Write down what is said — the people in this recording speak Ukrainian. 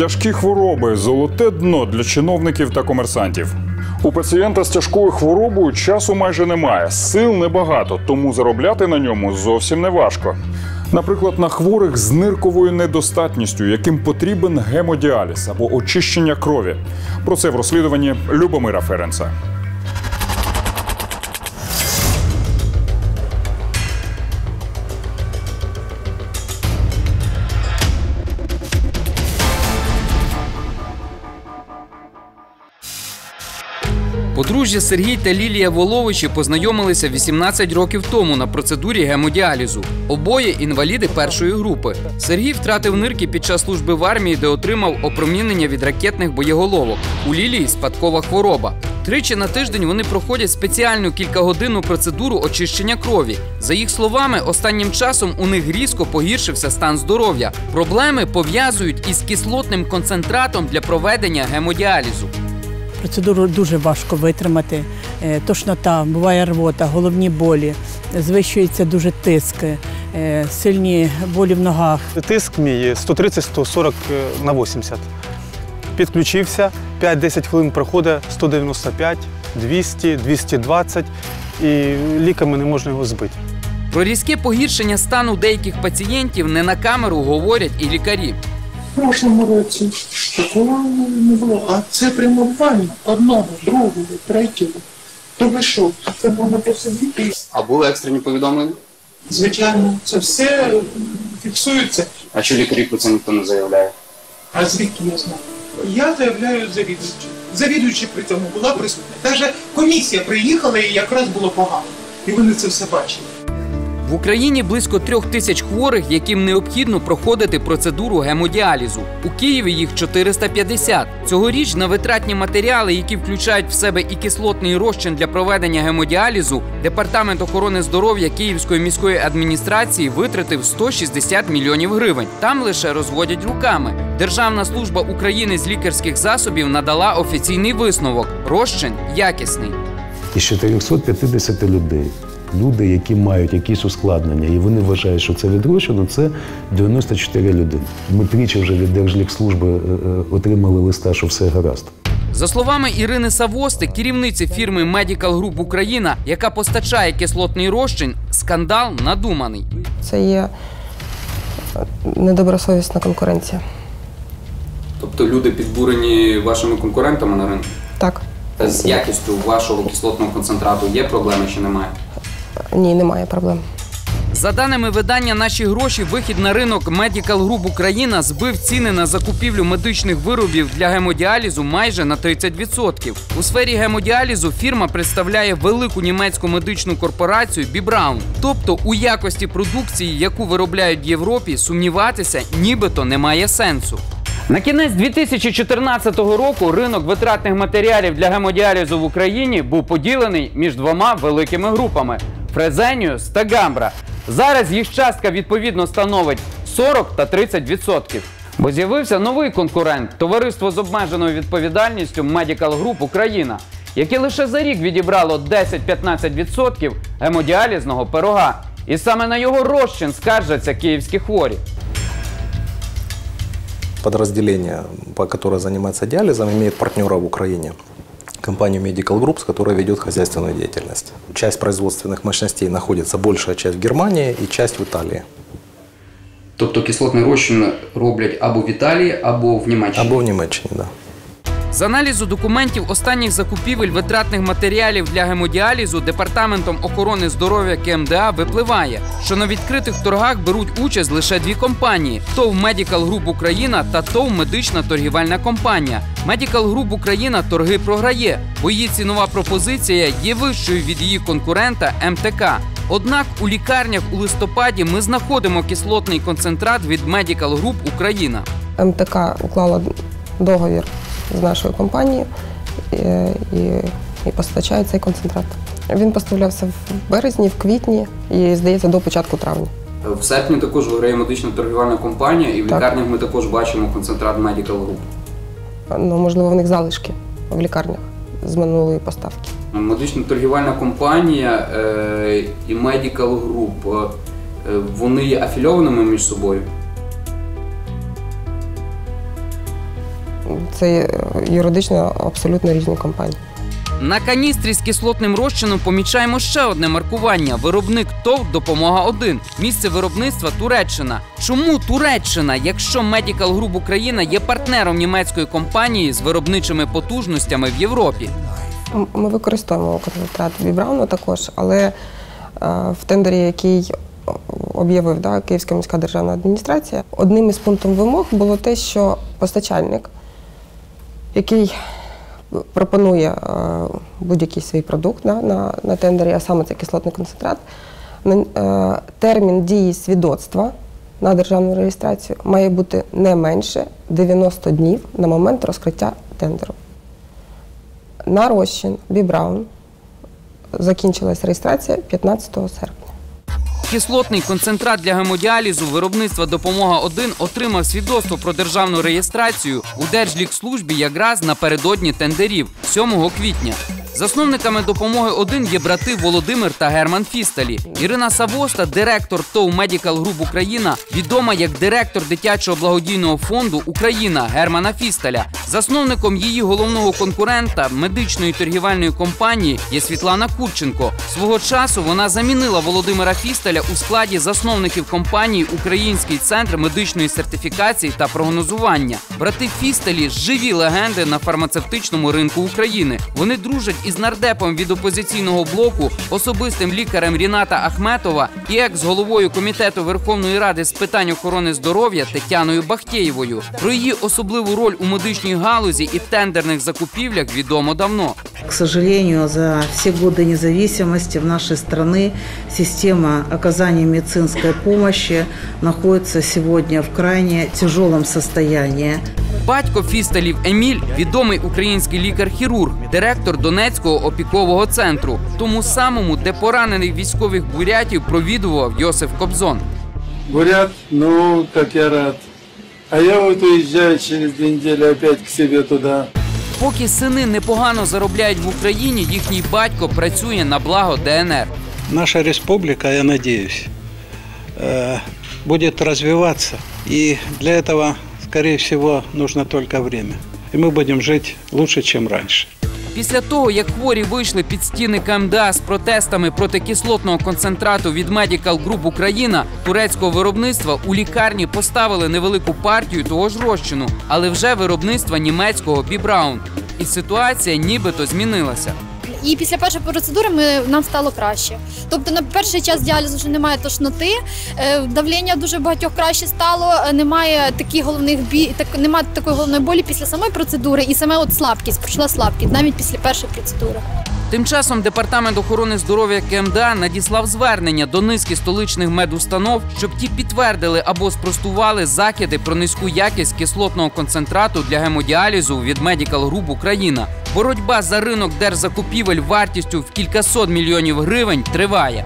Тяжкі хвороби золоте дно для чиновників та комерсантів. У пацієнта з тяжкою хворобою часу майже немає, сил небагато, тому заробляти на ньому зовсім не важко. Наприклад, на хворих з нирковою недостатністю, яким потрібен гемодіаліз або очищення крові. Про це в розслідуванні Любомира Ференца. Подружжя Сергій та Лілія Воловичі познайомилися 18 років тому на процедурі гемодіалізу. Обоє інваліди першої групи. Сергій втратив нирки під час служби в армії, де отримав опромінення від ракетних боєголовок. У Лілії спадкова хвороба. Тричі на тиждень вони проходять спеціальну кількагодинну процедуру очищення крові. За їх словами, останнім часом у них різко погіршився стан здоров'я. Проблеми пов'язують із кислотним концентратом для проведення гемодіалізу. Процедуру дуже важко витримати. Е, Тошнота, буває рвота, головні болі, звищується дуже тиск, е, сильні болі в ногах. Тиск мій 130-140 на 80. Підключився, 5-10 хвилин проходить 195, 200, 220 і ліками не можна його збити. Про різке погіршення стану деяких пацієнтів не на камеру говорять і лікарі. В прошлому році такого не було. А це прямо буквально одного, другого, третього. То ви що? Це можна посидіти. А були екстрені повідомлення? Звичайно, це все фіксується. А що лікарі про це ніхто не заявляє? А звідки я знаю? Я заявляю завідувачі. Завідуючи при цьому була присутня. Навіть комісія приїхала і якраз було погано. І вони це все бачили. В Україні близько трьох тисяч хворих, яким необхідно проходити процедуру гемодіалізу. У Києві їх 450. Цьогоріч на витратні матеріали, які включають в себе і кислотний розчин для проведення гемодіалізу, департамент охорони здоров'я Київської міської адміністрації витратив 160 мільйонів гривень. Там лише розводять руками. Державна служба України з лікарських засобів надала офіційний висновок: розчин якісний. із 450 людей. Люди, які мають якісь ускладнення, і вони вважають, що це відрощено, це 94 людини. Ми тричі вже від Держлікслужби е, е, отримали листа, що все гаразд. За словами Ірини Савости, керівниці фірми Medical Group Україна, яка постачає кислотний розчин, скандал надуманий. Це є е, недобросовісна конкуренція. Тобто люди підбурені вашими конкурентами на ринку? Так, з якістю вашого кислотного концентрату є проблеми чи немає? Ні, немає проблем. За даними видання Наші гроші, вихід на ринок Medical Group Україна збив ціни на закупівлю медичних виробів для гемодіалізу майже на 30%. У сфері гемодіалізу фірма представляє велику німецьку медичну корпорацію Бібраун. Тобто у якості продукції, яку виробляють в Європі, сумніватися нібито немає сенсу. На кінець 2014 року ринок витратних матеріалів для гемодіалізу в Україні був поділений між двома великими групами Фрезеніус та Гамбра. Зараз їх частка відповідно становить 40 та 30 відсотків. Бо з'явився новий конкурент товариство з обмеженою відповідальністю Medical Group Україна, яке лише за рік відібрало 10-15 відсотків гемодіалізного пирога. І саме на його розчин скаржаться київські хворі. подразделение, по которое занимается диализом, имеет партнера в Украине. Компанию Medical Group, с которой ведет хозяйственную деятельность. Часть производственных мощностей находится, большая часть в Германии и часть в Италии. Тобто кислотний розчин роблять або в Італії, або в Німеччині. Або в Немеччине, да. З аналізу документів останніх закупівель витратних матеріалів для гемодіалізу департаментом охорони здоров'я КМДА випливає, що на відкритих торгах беруть участь лише дві компанії: ТОВ Medical Group Україна та ТОВ Медична торгівельна компанія. Medical Group Україна торги програє, бо її цінова пропозиція є вищою від її конкурента МТК. Однак у лікарнях у листопаді ми знаходимо кислотний концентрат від Medical Group Україна. МТК уклала договір з нашою компанією е, і, і постачає цей концентрат. Він поставлявся в березні, в квітні і, здається, до початку травня. В серпні також виграє медична торгівельна компанія, і в Так. лікарнях ми також бачимо концентрат Medical Group. Ну, можливо, в них залишки в лікарнях з минулої поставки. Медична торгівельна компанія е, і Medical Group, е, вони є афільованими між собою. Це е, юридично абсолютно різні компанії. На каністрі з кислотним розчином помічаємо ще одне маркування: виробник ТОВ Допомога 1 Місце виробництва Туреччина. Чому Туреччина, якщо Medical Group Україна є партнером німецької компанії з виробничими потужностями в Європі? Ми використовуємо концентрат Вібрауну також, але е, в тендері, який об'явив да, Київська міська державна адміністрація, одним із пунктів вимог було те, що постачальник, який пропонує е, будь-який свій продукт да, на, на тендері, а саме це кислотний концентрат, на- е, термін дії свідоцтва на державну реєстрацію має бути не менше 90 днів на момент розкриття тендеру. На розчин Бібраун закінчилась реєстрація 15 серпня. Кислотний концентрат для гемодіалізу виробництва Допомога 1 отримав свідоцтво про державну реєстрацію у Держлікслужбі якраз напередодні тендерів 7 квітня. Засновниками допомоги 1 є брати Володимир та Герман Фісталі. Ірина Савоста, директор ТОВ Medical Group Україна, відома як директор дитячого благодійного фонду Україна Германа Фісталя. Засновником її головного конкурента медичної торгівельної компанії є Світлана Курченко. Свого часу вона замінила Володимира Фісталя у складі засновників компанії Український центр медичної сертифікації та прогнозування. Брати Фісталі живі легенди на фармацевтичному ринку України. Вони дружать із нардепом від опозиційного блоку, особистим лікарем Ріната Ахметова і екс-головою комітету Верховної Ради з питань охорони здоров'я Тетяною Бахтєєвою. Про її особливу роль у медичній галузі і тендерних закупівлях відомо давно. К сожалению, за все годы независимости в нашей страны система оказания медицинской помощи находится сегодня в крайне тяжелом состоянии. Батько Фісталів Еміль відомий український лікар-хірург, директор Донецького опікового центру, тому самому, де поранених військових бурятів провідував Йосиф Кобзон. Бурят, ну, как я рад. А я вот уезжаю через две недели опять к себе туда. Поки сини непогано заробляють в Україні, їхній батько працює на благо ДНР. наша республика, я надеюсь, э, будет развиваться. И для этого, скорее всего, нужно только время. И мы будем жить лучше, чем раньше. Після того, як хворі вийшли під стіни КМДА з протестами проти кислотного концентрату від Medical Group Україна турецького виробництва у лікарні поставили невелику партію того ж розчину, але вже виробництва німецького Бібраун. І ситуація нібито змінилася. І після першої процедури ми, нам стало краще. Тобто на перший час діалізу вже немає тошноти, е, давлення дуже багатьох краще стало, е, немає таких головних бі... так, немає такої головної болі після самої процедури, і саме от слабкість, пройшла слабкість навіть після першої процедури. Тим часом департамент охорони здоров'я КМДА надіслав звернення до низки столичних медустанов, щоб ті підтвердили або спростували закиди про низьку якість кислотного концентрату для гемодіалізу від Medical Group Україна. Боротьба за ринок держзакупівель вартістю в кількасот мільйонів гривень триває.